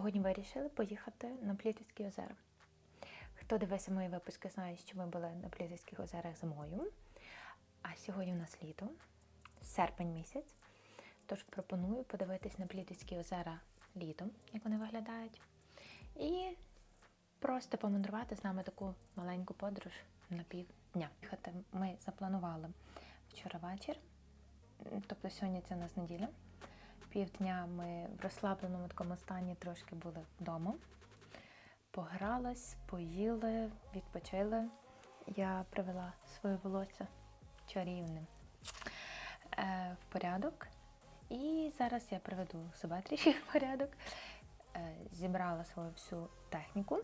Сьогодні вирішили поїхати на Плітівські озера. Хто дивився мої випуски, знає, що ми були на Плітівських озерах зимою. А сьогодні у нас літо, серпень місяць. Тож пропоную подивитись на Плітівські озера літом, як вони виглядають. І просто помандрувати з нами таку маленьку подорож на півдня. Їхати ми запланували вчора вечір, тобто сьогодні це у нас неділя. Півдня ми в розслабленому такому стані трошки були вдома. Погрались, поїли, відпочили. Я привела своє волосся чарівним е, в порядок. І зараз я приведу себе трішки в порядок, е, зібрала свою всю техніку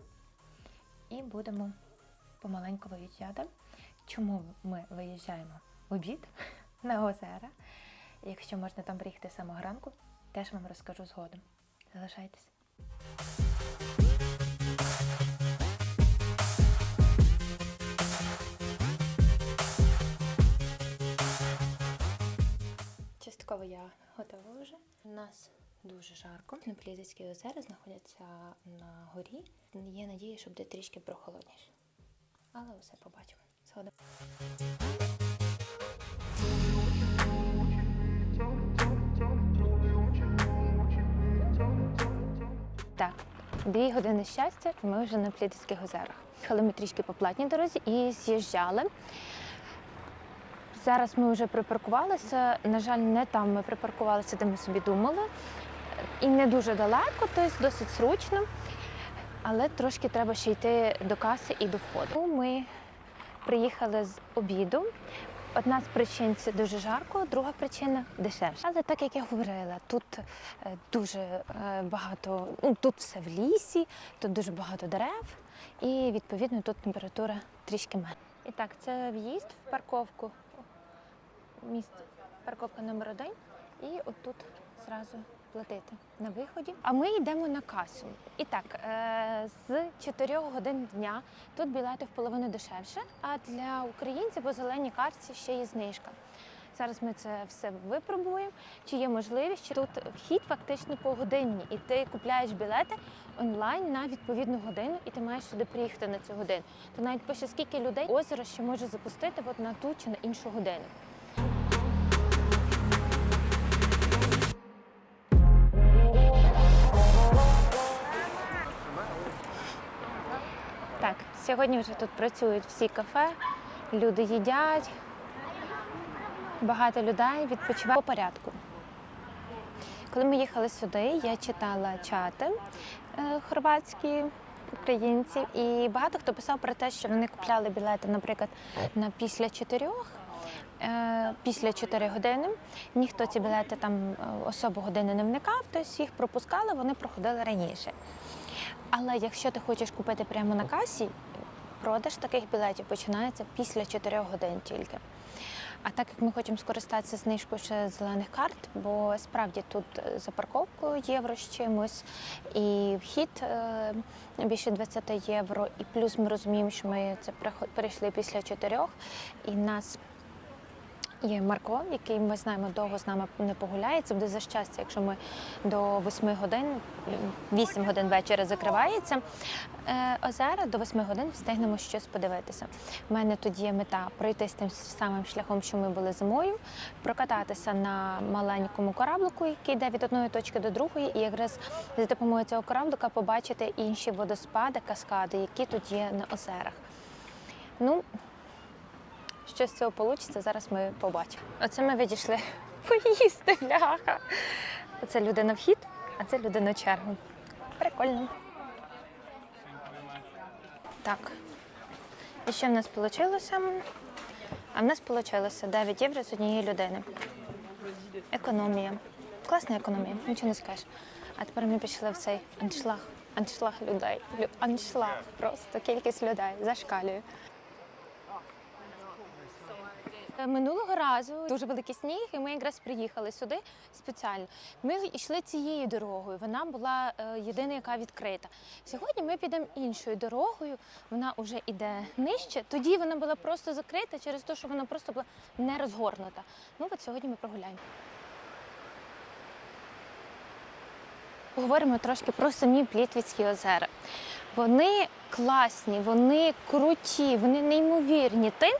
і будемо помаленьку виїжджати. Чому ми виїжджаємо в обід на озера? Якщо можна там приїхати самого ранку, теж вам розкажу згодом. Залишайтесь. Частково я готова вже. У нас дуже жарко. Неплізицькі озера знаходяться на горі. Є надія, що буде трішки прохолодніше. Але все побачимо. Згодом. Так, дві години щастя, ми вже на Плідицьких озерах. Їхали ми трішки по платній дорозі і з'їжджали. Зараз ми вже припаркувалися. На жаль, не там ми припаркувалися, де ми собі думали. І не дуже далеко, тобто досить зручно. Але трошки треба ще йти до каси і до входу. Ми приїхали з обіду. Одна з причин це дуже жарко, друга причина дешевше. Але так як я говорила, тут е, дуже е, багато, ну тут все в лісі, тут дуже багато дерев, і відповідно тут температура трішки менша. І так, це в'їзд в парковку. Місце парковка номер один. І отут зразу платити на виході. А ми йдемо на касу. І так, е, з 4 годин дня тут білети в половину дешевше, а для українців по зеленій картці ще є знижка. Зараз ми це все випробуємо. Чи є можливість? Тут вхід фактично по годині, і ти купляєш білети онлайн на відповідну годину, і ти маєш сюди приїхати на цю годину. То навіть пише, скільки людей озеро ще може запустити от на ту чи на іншу годину. Сьогодні вже тут працюють всі кафе, люди їдять, багато людей відпочиває по порядку. Коли ми їхали сюди, я читала чати е, хорватські українців, і багато хто писав про те, що вони купляли білети, наприклад, на після чотирьох. е, Після 4 години ніхто ці білети там е, особо години не вникав, тобто їх пропускали, вони проходили раніше. Але якщо ти хочеш купити прямо на касі, продаж таких білетів починається після 4 годин тільки. А так як ми хочемо скористатися знижкою ще зелених карт, бо справді тут е, за парковку євро з чимось, і вхід е, більше 20 євро, і плюс ми розуміємо, що ми це перейшли після 4, і нас Є Марко, який ми знаємо, довго з нами не погуляє. Це буде за щастя, якщо ми до 8 годин, 8 годин вечора закривається е, озера, до 8 годин встигнемо щось подивитися. У мене тут є мета пройтись тим самим шляхом, що ми були зимою, прокататися на маленькому кораблику, який йде від одної точки до другої, і якраз за допомогою цього кораблика побачити інші водоспади, каскади, які тут є на озерах. Ну, що з цього вийде, зараз ми побачимо. Оце ми відійшли поїсти, бляха. Оце люди на вхід, а це люди на чергу. Прикольно. Так. І що в нас вийшло? А в нас вийшло 9 євро з однієї людини. Економія. Класна економія, нічого не скажеш. А тепер ми пішли в цей аншлаг. Аншлаг людей. Лю- Аншлаг. Просто кількість людей зашкалює. Е, Минулого разу дуже великий сніг, і ми якраз приїхали сюди спеціально. Ми йшли цією дорогою. Вона була е, єдина, яка відкрита. Сьогодні ми підемо іншою дорогою. Вона вже йде нижче. Тоді вона була просто закрита через те, що вона просто була не розгорнута. Ну от сьогодні ми прогуляємо. поговоримо трошки про самі Плітвіцькі озера. Вони класні, вони круті, вони неймовірні тим,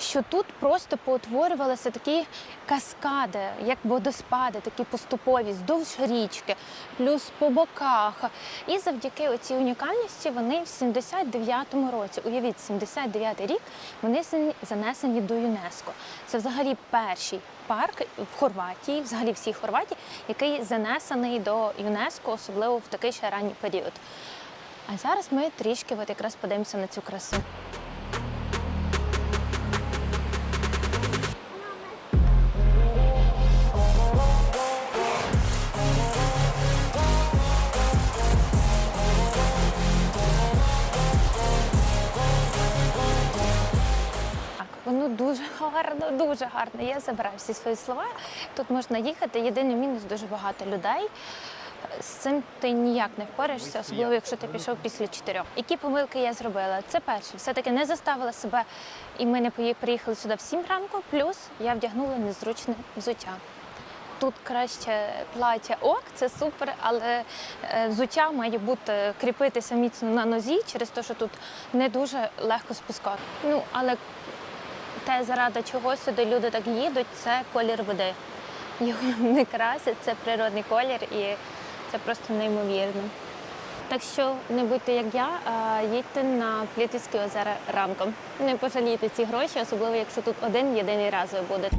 що тут просто поутворювалися такі каскади, як водоспади, такі поступові, здовж річки, плюс по боках. І завдяки оцій унікальності вони в 79-му році, уявіть, 79-й рік, вони зан- занесені до ЮНЕСКо. Це взагалі перший парк в Хорватії, взагалі всій Хорватії, який занесений до ЮНЕСКо, особливо в такий ще ранній період. А зараз ми трішки от якраз подивимося на цю красу. Воно дуже гарно, дуже гарно. Я забираю всі свої слова. Тут можна їхати. Єдиний мінус дуже багато людей. З цим ти ніяк не впораєшся, особливо якщо ти пішов після чотирьох. Які помилки я зробила? Це перше, все-таки не заставила себе, і ми не приїхали сюди в сім ранку. Плюс я вдягнула незручне взуття. Тут краще плаття ок, це супер, але е, взуття має бути кріпитися міцно на нозі через те, що тут не дуже легко спускати. Ну але те, заради чого сюди люди так їдуть, це колір води. Його не красять, це природний колір і це просто неймовірно. Так що не будьте як я, а їдьте на Плітівські озера ранком. Не пожалійте ці гроші, особливо якщо тут один єдиний раз ви.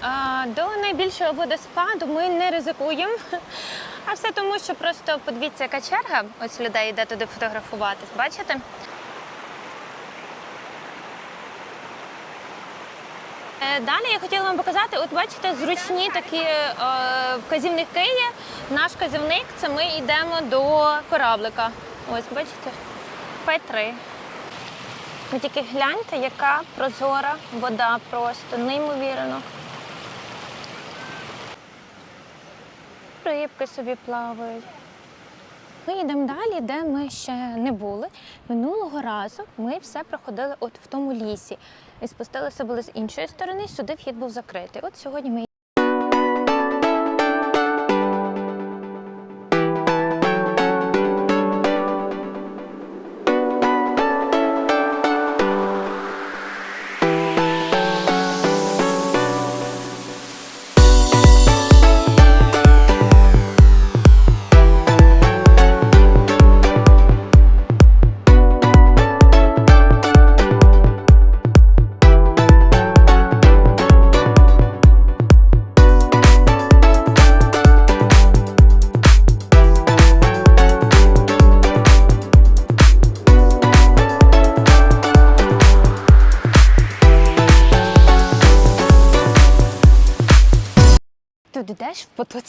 А, До найбільшого водоспаду ми не ризикуємо. А все тому, що просто подивіться, яка черга ось людей йде туди фотографуватись. Бачите? Е, Далі я хотіла вам показати, от бачите, зручні такі е, вказівники є. Наш вказівник це ми йдемо до кораблика. Ось, бачите, П3. Ви тільки гляньте, яка прозора вода просто неймовірно. Рибки собі плавають. Ми йдемо далі, де ми ще не були. Минулого разу ми все проходили от в тому лісі. І спустилися були з іншої сторони, сюди вхід був закритий. От сьогодні ми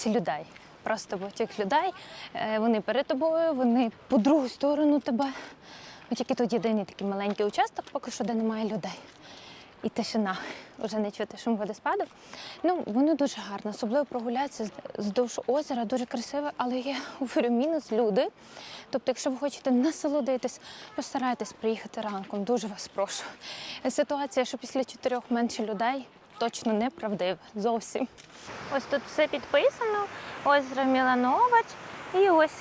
йдеш людей. Просто потік людей. Е, Вони перед тобою, вони по другу сторону тебе. Ось тільки тут єдиний такий маленький участок, поки що де немає людей. І тишина. Вже не чути шум водоспаду. Ну, воно дуже гарно, особливо прогулятися здовж озера, дуже красиве, але є говорю, мінус люди. Тобто, якщо ви хочете насолодитись, постарайтесь приїхати ранком. Дуже вас прошу. Ситуація, що після чотирьох менше людей, точно неправдива. Зовсім. Ось тут все підписано. Озеро Мілановач. І ось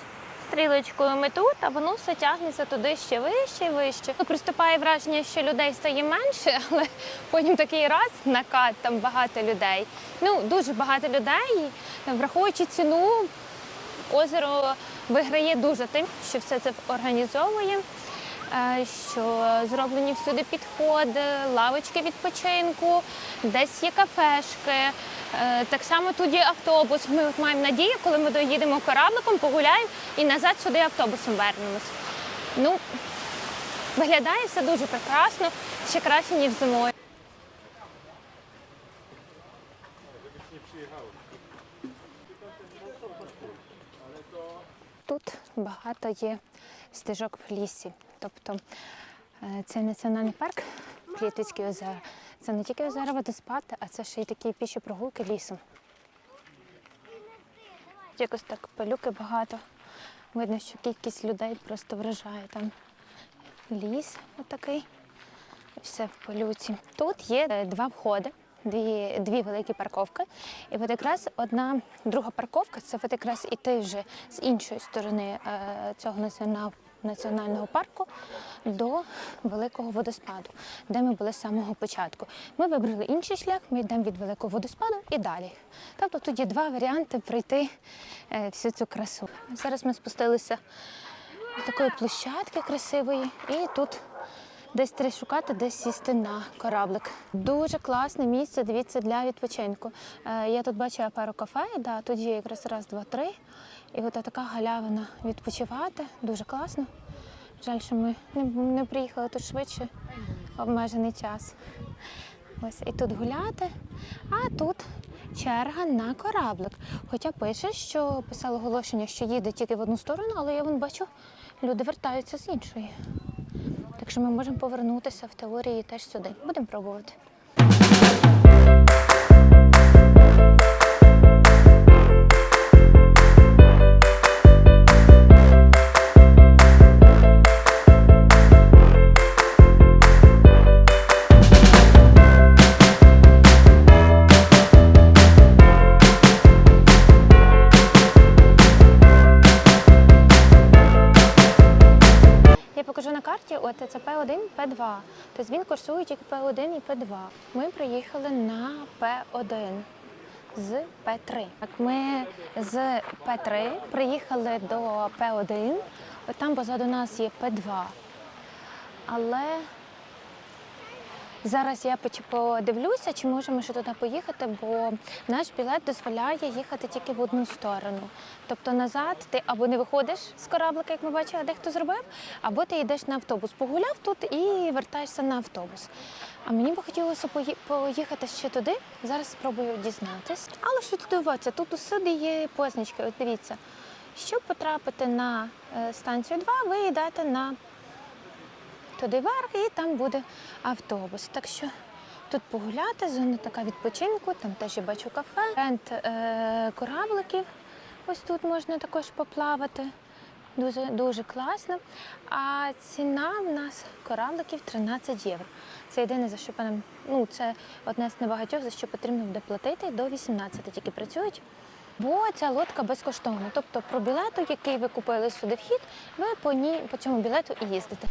стрілочкою ми тут, а воно все тягнеться туди ще вище і вище. Ну, Приступає враження, що людей стає менше, але потім такий раз накат, там багато людей. Ну, дуже багато людей. Враховуючи ціну, озеро виграє дуже тим, що все це організовує. Е, Що зроблені всюди підходи, лавочки відпочинку, десь є кафешки. Е, Так само тут є автобус. Ми маємо надію, коли ми доїдемо корабликом, погуляємо і назад сюди автобусом вернемось. Ну, виглядає все дуже прекрасно, ще краще, ніж зимою. Тут багато є стежок в лісі. Тобто е, це національний парк Плітицькі озера. Це не тільки озера водоспад, а це ще й такі піші прогулки лісом. Якось так пилюки багато. Видно, що кількість людей просто вражає там. ліс отакий. Все в полюці. Тут є е, два входи, дві, дві великі парковки. І от якраз одна друга парковка це от якраз іти вже з іншої сторони е, цього націонал, національного парку до великого водоспаду, де ми були з самого початку. Ми вибрали інший шлях, ми йдемо від великого водоспаду і далі. Тобто тут є два варіанти пройти е, всю цю красу. Зараз ми спустилися з такої площадки красивої, і тут десь треба шукати, десь сісти на кораблик. Дуже класне місце, дивіться, для відпочинку. Е, я тут бачила пару кафе, да, тут є якраз раз, два, три. І от така галявина відпочивати, дуже класно. Жаль, що ми не, приїхали тут швидше, обмежений час. Ось і тут гуляти, а тут черга на кораблик. Хоча пише, що писало оголошення, що їде тільки в одну сторону, але я вон бачу, люди вертаються з іншої. Так що ми можемо повернутися в теорії теж сюди. Будемо пробувати. П2. Тобто він курсує тільки П1 і П2. Ми приїхали на П1 з П3. Так, ми з П3 приїхали до П1. Там позаду нас є П2. Але Зараз я подивлюся, чи можемо ще туди поїхати, бо наш білет дозволяє їхати тільки в одну сторону. Тобто назад ти або не виходиш з кораблика, як ми бачили, дехто зробив, або ти йдеш на автобус. Погуляв тут і вертаєшся на автобус. А мені би хотілося поїхати ще туди. Зараз спробую дізнатись. Але що тут дивитися? Тут усюди є позначки. От дивіться, щоб потрапити на е, станцію 2, ви йдете на туди вверх, і там буде автобус. Так що тут погуляти, зона така відпочинку, там теж я бачу кафе, рент е, корабликів. Ось тут можна також поплавати. Дуже дуже класно. А ціна в нас корабликів 13 євро. Це єдине за що паном, ну це одне з небагатьох, за що потрібно буде платити. До 18 тільки працюють. Бо ця лодка безкоштовна. Тобто про білету, який ви купили сюди вхід, ви по ній по цьому білету і їздите.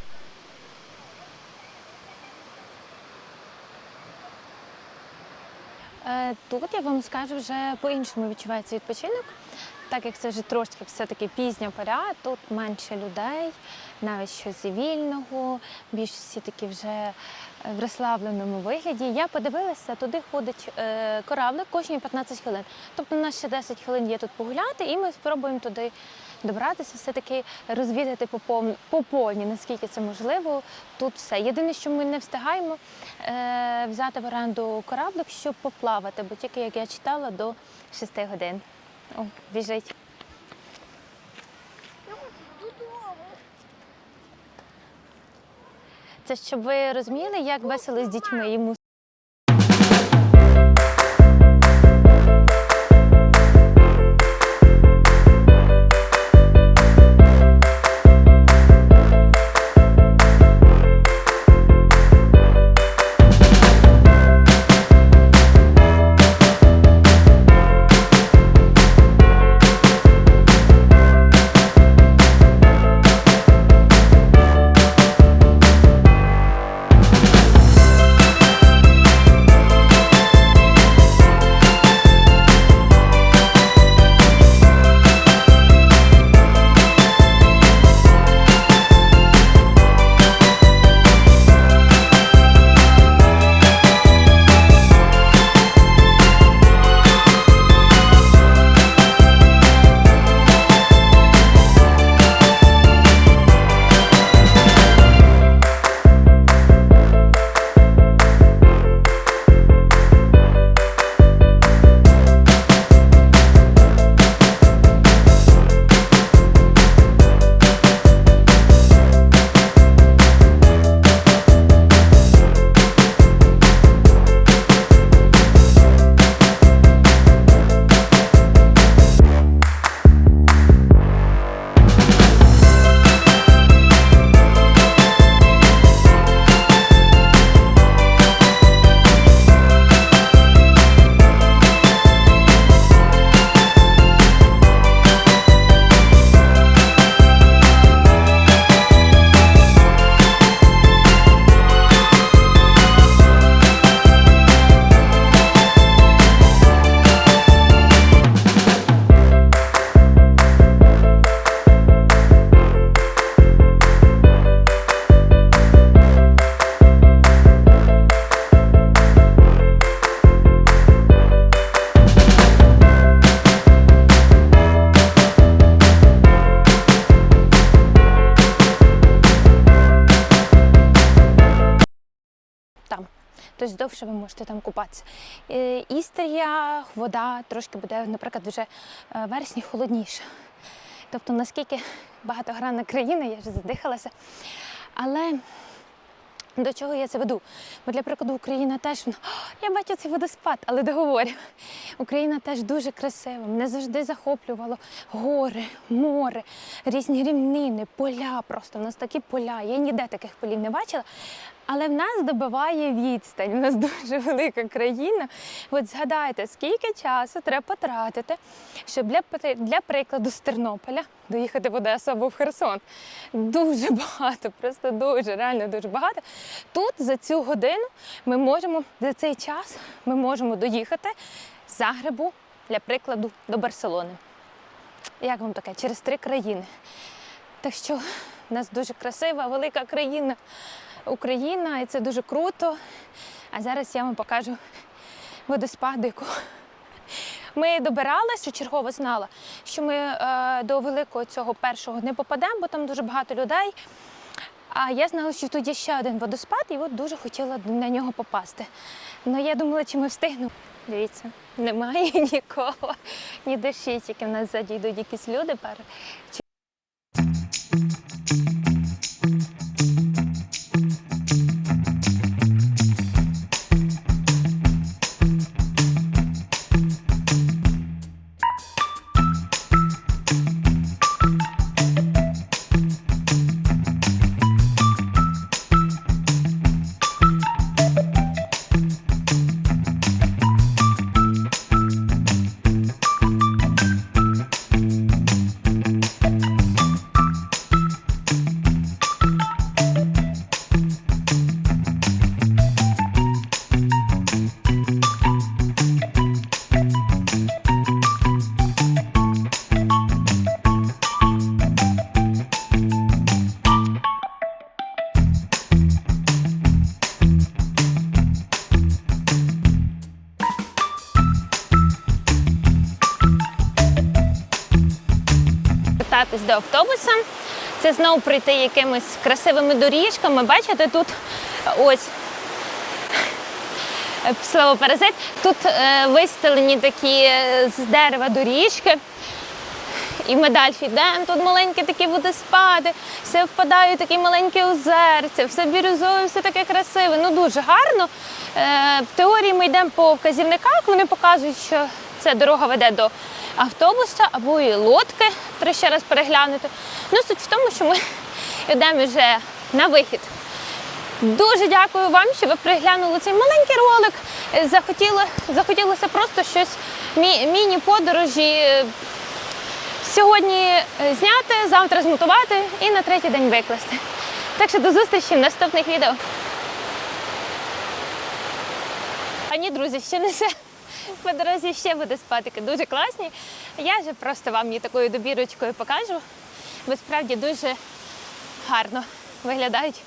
Тут я вам скажу вже по-іншому відчувається відпочинок. Так як це вже трошки все-таки пізня пора, тут менше людей, навіть щось вільного, більш всі такі вже е, в розслабленому вигляді. Я подивилася, туди ходить е, кораблик кожні 15 хвилин. Тобто у нас ще 10 хвилин є тут погуляти, і ми спробуємо туди добратися, все-таки розвідати по повні, наскільки це можливо. Тут все. Єдине, що ми не встигаємо е, взяти в оренду кораблик, щоб поплавати, бо тільки, як я читала, до 6 годин. О, біжить. Це щоб ви розуміли, як весело з дітьми йому тобто довше ви можете там купатися. Е, Істрія, вода трошки буде, наприклад, вже е, вересні холодніше. Тобто наскільки багатогранна країна, я вже задихалася. Але до чого я це веду? Бо для прикладу Україна теж вона, я бачу цей водоспад, але договорю. Україна теж дуже красива. Мене завжди захоплювало гори, море, різні рівнини, поля. Просто в нас такі поля. Я ніде таких полів не бачила. Але в нас добиває відстань. У нас дуже велика країна. От згадайте, скільки часу треба потратити, щоб для, для прикладу з Тернополя доїхати в Одесу або в Херсон. Дуже багато, просто дуже, реально дуже багато. Тут за цю годину ми можемо, за цей час ми можемо доїхати з Загребу, для прикладу, до Барселони. Як вам таке? Через три країни. Так що в нас дуже красива, велика країна Україна, і це дуже круто. А зараз я вам покажу водоспад, ми добиралися, чергово знала, що ми е, до великого цього першого не попадемо, бо там дуже багато людей. А я знала, що тут є ще один водоспад, і от дуже хотіла на нього попасти. Ну я думала, чи ми встигнемо. Дивіться, немає нікого, ні душі, тільки в нас ззаді якісь люди. Пар... автобуса. Це знову прийти якимись красивими доріжками. Бачите, тут ось слово паразит. Тут е, вистелені такі е, з дерева доріжки. І ми далі йдемо, тут маленькі такі водоспади, все впадає такі маленькі озерця, все бірюзове, все таке красиве. Ну дуже гарно. Е, в теорії ми йдемо по вказівниках, вони показують, що ця дорога веде до автобуса або і лодки, треба ще раз переглянути. Ну, суть в тому, що ми йдемо вже на вихід. Дуже дякую вам, що ви приглянули цей маленький ролик. Захотіло, захотілося просто щось мі- міні-подорожі е, сьогодні е, зняти, завтра змонтувати і на третій день викласти. Так що до зустрічі в наступних відео. А ні, друзі, ще не все. По дорозі ще буде спатики дуже класні. Я вже просто вам її такою добірочкою покажу. Бо справді дуже гарно виглядають